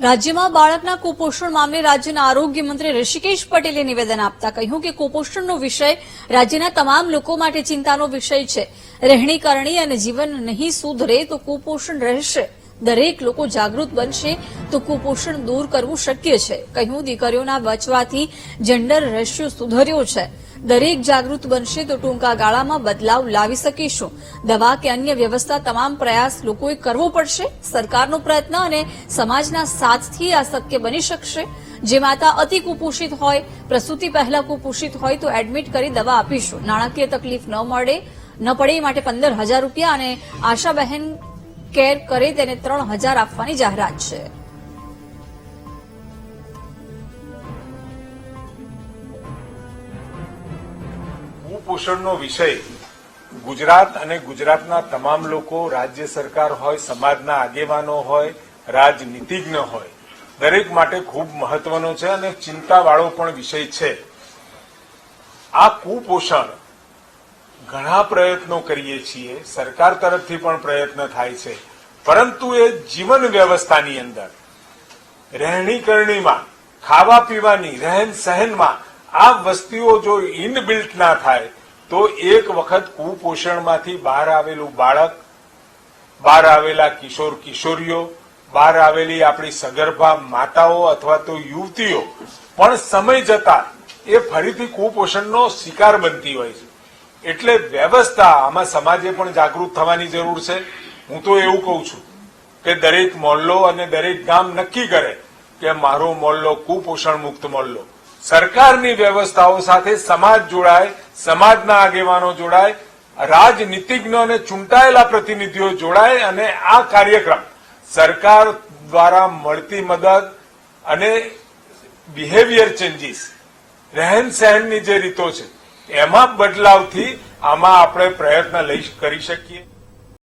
રાજ્યમાં બાળકના કુપોષણ મામલે રાજ્યના આરોગ્ય મંત્રી ઋષિકેશ પટેલે નિવેદન આપતા કહ્યું કે કુપોષણનો વિષય રાજ્યના તમામ લોકો માટે ચિંતાનો વિષય છે. રહેણી કરણી અને જીવન નહીં સુધરે તો કુપોષણ રહેશે. દરેક લોકો જાગૃત બનશે તો કુપોષણ દૂર કરવું શક્ય છે. કહ્યું, દીકરીઓના બચવાથી જેન્ડર રેશિયો સુધર્યો છે. દરેક જાગૃત બનશે તો ટૂંકા ગાળામાં બદલાવ લાવી શકીશું. દવા કે અન્ય વ્યવસ્થા તમામ પ્રયાસ લોકોએ કરવો પડશે, સરકારનો પ્રયત્ન અને સમાજના સાથથી આ શક્ય બની શકશે. જે માતા અતિ કુપોષિત હોય, પ્રસૂતિ પહેલા કુપોષિત હોય તો એડમિટ કરી દવા આપીશું. નાણાકીય તકલીફ ન મળે, ન પડે એ માટે પંદર હજાર રૂપિયા અને આશાબહેન કેર કરે તેને ત્રણ હજાર આપવાની જાહેરાત છે. કુપોષણનો વિષય. ગુજરાત અને ગુજરાતના તમામ લોકો, રાજ્ય સરકાર હોય, સમાજના આગેવાનો હોય, રાજનીતિજ્ઞ હોય, દરેક માટે ખૂબ મહત્વનો છે અને ચિંતાવાળો પણ વિષય છે. આ કુપોષણ ઘણા પ્રયત્નો કરીએ છીએ, સરકાર તરફથી પણ પ્રયત્ન થાય છે, પરંતુ એ જીવન વ્યવસ્થાની અંદર, રહેણી કરણીમાં, ખાવા પીવાની, રહેન સહેનમાં આ વસ્તીઓ જો ઇનબિલ્ટ ના થાય, તો એક વખત કુપોષણમાંથી બહાર આવેલું બાળક, બહાર આવેલા કિશોર કિશોરીઓ, બહાર આવેલી આપણી સગર્ભા માતાઓ અથવા તો યુવતીઓ, પણ સમય જતા એ ફરીથી કુપોષણનો શિકાર બનતી હોય છે. એટલે વ્યવસ્થા આમાં સમાજે પણ જાગૃત થવાની જરૂર છે. હું તો એવું કહું છું કે દરેક મોહલ્લો અને દરેક ગામ નક્કી કરે કે મારો મોહલ્લો કુપોષણ મુક્ત મોહલ્લો સરકારની વ્યવસ્થાઓ સાથે સમાજ જોડાય, સમાજના આગેવાનો જોડાય રાજનીતિજ્ઞો અને ચૂંટાયેલા પ્રતિનિધિઓ જોડાય અને આ કાર્યક્રમ સરકાર દ્વારા મળતી મદદ અને બિહેવિયર ચેન્જીસ રહેન સહેનની જે રીતો છે, એમાં બદલાવથી આમાં આપણે પ્રયત્ન લઈ કરી શકીએ.